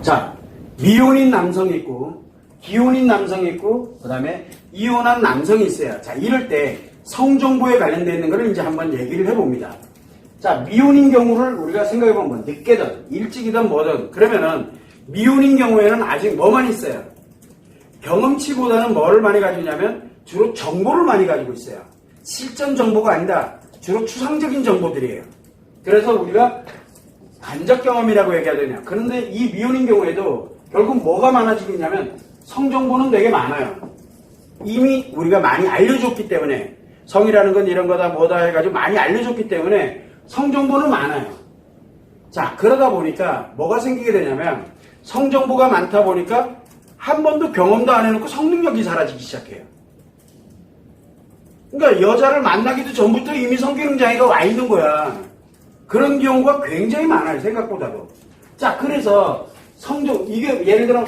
자, 미혼인 남성이 있고, 기혼인 남성이 있고, 그 다음에 이혼한 남성이 있어요. 자, 이럴 때 성정보에 관련되어 있는 것을 이제 한번 얘기를 해봅니다. 자, 미혼인 경우를 우리가 생각해보면 늦게든 일찍이든 뭐든 그러면은 미혼인 경우에는 아직 뭐만 있어요? 경험치보다는 뭐를 많이 가지고 있냐면 주로 정보를 많이 가지고 있어요. 실전 정보가 아니다. 주로 추상적인 정보들이에요. 그래서 우리가 간접 경험이라고 얘기하거든요. 그런데 이 미혼인 경우에도 결국 뭐가 많아지고 있냐면 성정보는 되게 많아요. 이미 우리가 많이 알려줬기 때문에 성이라는 건 이런 거다 뭐다 해가지고 많이 알려줬기 때문에 성정보는 많아요. 자 그러다 보니까 뭐가 생기게 되냐면 성정보가 많다 보니까 한 번도 경험도 안 해놓고 성능력이 사라지기 시작해요. 그러니까 여자를 만나기도 전부터 이미 성기능 장애가 와 있는 거야. 그런 경우가 굉장히 많아요, 생각보다도. 자, 그래서 성적, 이게 예를 들어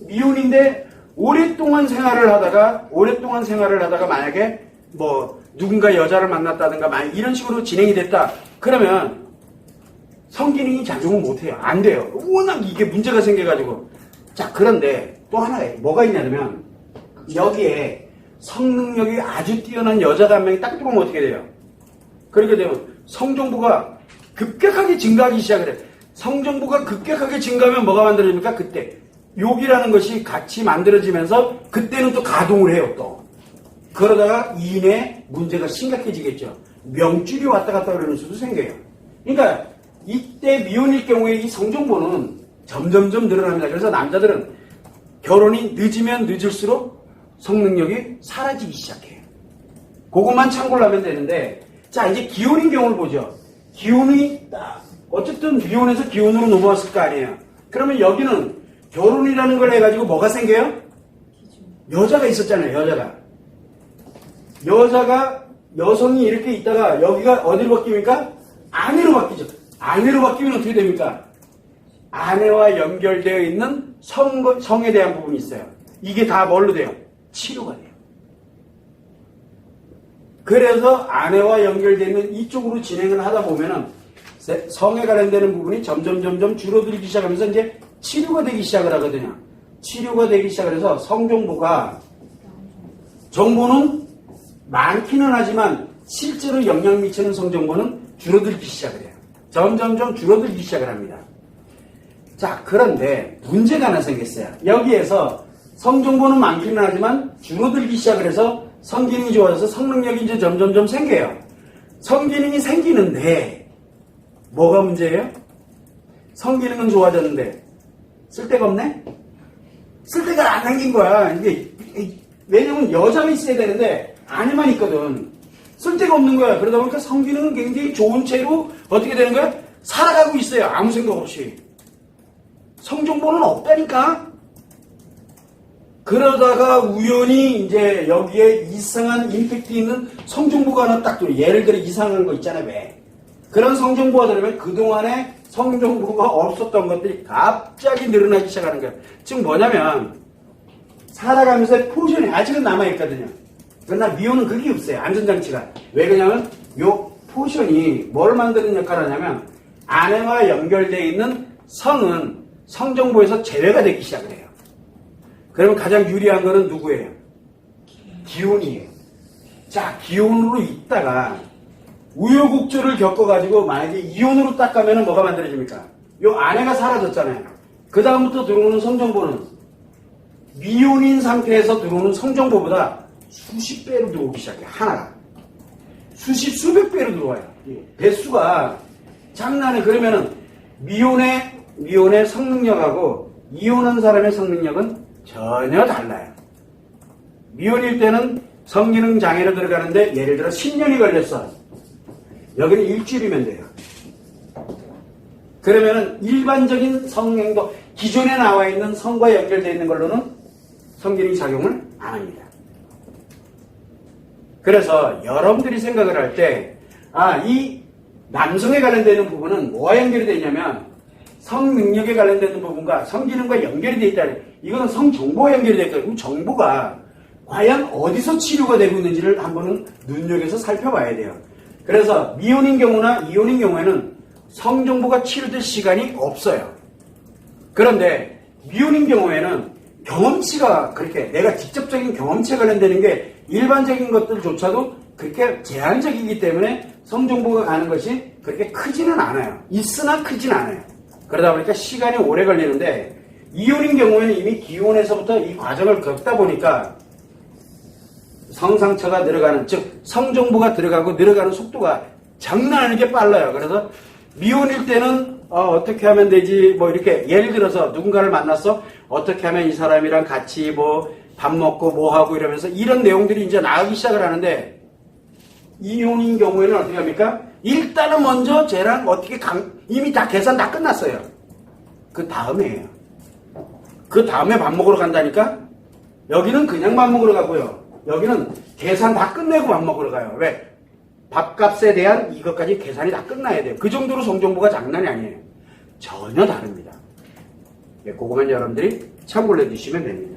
미혼인데 오랫동안 생활을 하다가, 오랫동안 생활을 하다가 만약에 뭐 누군가 여자를 만났다든가 만약 이런 식으로 진행이 됐다. 그러면 성기능이 작용을 못해요. 안 돼요. 워낙 이게 문제가 생겨가지고. 자, 그런데 또 하나 뭐가 있냐면 여기에 성능력이 아주 뛰어난 여자가 한 명이 딱 들어오면 어떻게 돼요? 그렇게 되면 성정보가 급격하게 증가하기 시작을 해요. 성정보가 급격하게 증가하면 뭐가 만들어집니까? 그때 욕이라는 것이 같이 만들어지면서 그때는 또 가동을 해요 또. 그러다가 이인의 문제가 심각해지겠죠. 명줄이 왔다 갔다 그러는 수도 생겨요. 그러니까 이때 미혼일 경우에 이 성정보는 점점점 늘어납니다. 그래서 남자들은 결혼이 늦으면 늦을수록 성능력이 사라지기 시작해요. 그것만 참고를 하면 되는데 자 이제 기혼인 경우를 보죠. 기혼이 딱 어쨌든 미혼에서 기혼으로 넘어왔을 거 아니에요. 그러면 여기는 결혼이라는 걸 해가지고 뭐가 생겨요? 여자가 있었잖아요. 여자가 여자가 여성이 이렇게 있다가 여기가 어디로 바뀝니까? 아내로 바뀌죠. 아내로 바뀌면 어떻게 됩니까? 아내와 연결되어 있는 성, 성에 대한 부분이 있어요. 이게 다 뭘로 돼요? 치료가 돼요. 그래서 아내와 연결되어 있는 이쪽으로 진행을 하다 보면은 세- 성에 관련되는 부분이 점점 점점 줄어들기 시작하면서 이제 치료가 되기 시작을 하거든요. 치료가 되기 시작을 해서 성정보가 정보는 많기는 하지만 실제로 영향 미치는 성정보는 줄어들기 시작을 해요. 점점점 줄어들기 시작을 합니다. 자, 그런데 문제가 하나 생겼어요. 여기에서 성정보는 많기는 하지만 줄어들기 시작을 해서 성기능이 좋아져서 성능력이 이제 점점점 생겨요. 성기능이 생기는데 뭐가 문제예요? 성기능은 좋아졌는데 쓸데가 없네? 쓸데가 안 생긴 거야. 이게 왜냐면 여자가 있어야 되는데 아내만 있거든. 쓸데가 없는 거야. 그러다 보니까 성기능은 굉장히 좋은 채로 어떻게 되는 거야? 살아가고 있어요. 아무 생각 없이. 성정보는 없다니까? 그러다가 우연히 이제 여기에 이상한 임팩트 있는 성정보가 하나 딱 들어. 예를 들어 이상한 거 있잖아요. 왜? 그런 성정보가 들으면 그동안에 성정보가 없었던 것들이 갑자기 늘어나기 시작하는 거예요. 즉 뭐냐면 살아가면서 포션이 아직은 남아있거든요. 그러나 미혼은 그게 없어요. 안전장치가. 왜 그러냐면 요 포션이 뭘 만드는 역할을 하냐면 아내와 연결되어 있는 성은 성정보에서 제외가 되기 시작을 해요. 그러면 가장 유리한 거는 누구예요? 기혼이에요. 자, 기혼으로 있다가 우여곡절을 겪어가지고 만약에 이혼으로 딱 가면은 뭐가 만들어집니까? 요 아내가 사라졌잖아요. 그 다음부터 들어오는 성정보는 미혼인 상태에서 들어오는 성정보보다 수십 배로 들어오기 시작해요. 하나가. 수십, 수백 배로 들어와요. 배수가 장난해. 그러면은 미혼의, 미혼의 성능력하고 이혼한 사람의 성능력은 전혀 달라요. 미혼일 때는 성기능 장애로 들어가는데 예를 들어 10년이 걸렸어. 여기는 일주일이면 돼요. 그러면은 일반적인 성행도 기존에 나와 있는 성과 연결되어 있는 걸로는 성기능 작용을 안 합니다. 그래서 여러분들이 생각을 할 때, 아, 이 남성에 관련되는 부분은 뭐와 연결이 되냐면 성능력에 관련되는 부분과 성기능과 연결이 되어 있다. 이거는 성정보와 연결이 되어 있다. 그럼 정보가 과연 어디서 치료가 되고 있는지를 한번은 눈여겨서 살펴봐야 돼요. 그래서 미혼인 경우나 이혼인 경우에는 성정보가 치료될 시간이 없어요. 그런데 미혼인 경우에는 경험치가 그렇게 내가 직접적인 경험치에 관련되는 게 일반적인 것들조차도 그렇게 제한적이기 때문에 성정보가 가는 것이 그렇게 크지는 않아요. 있으나 크진 않아요. 그러다 보니까 시간이 오래 걸리는데 이혼인 경우에는 이미 기혼에서부터 이 과정을 겪다 보니까 성상처가 늘어가는 즉 성정보가 들어가고 늘어가는 속도가 장난 아니게 빨라요. 그래서 미혼일 때는 어, 떻게 하면 되지 뭐 이렇게 예를 들어서 누군가를 만났어 어떻게 하면 이 사람이랑 같이 뭐 밥 먹고 뭐 하고 이러면서 이런 내용들이 이제 나오기 시작을 하는데 이혼인 경우에는 어떻게 합니까? 일단은 먼저 쟤랑 어떻게 강, 이미 다 계산 다 끝났어요. 그 다음에요. 그 다음에 밥 먹으러 간다니까? 여기는 그냥 밥 먹으러 가고요. 여기는 계산 다 끝내고 밥 먹으러 가요. 왜? 밥값에 대한 이것까지 계산이 다 끝나야 돼요. 그 정도로 성정보가 장난이 아니에요. 전혀 다릅니다. 예, 그거만 여러분들이 참고를 해두시면 됩니다.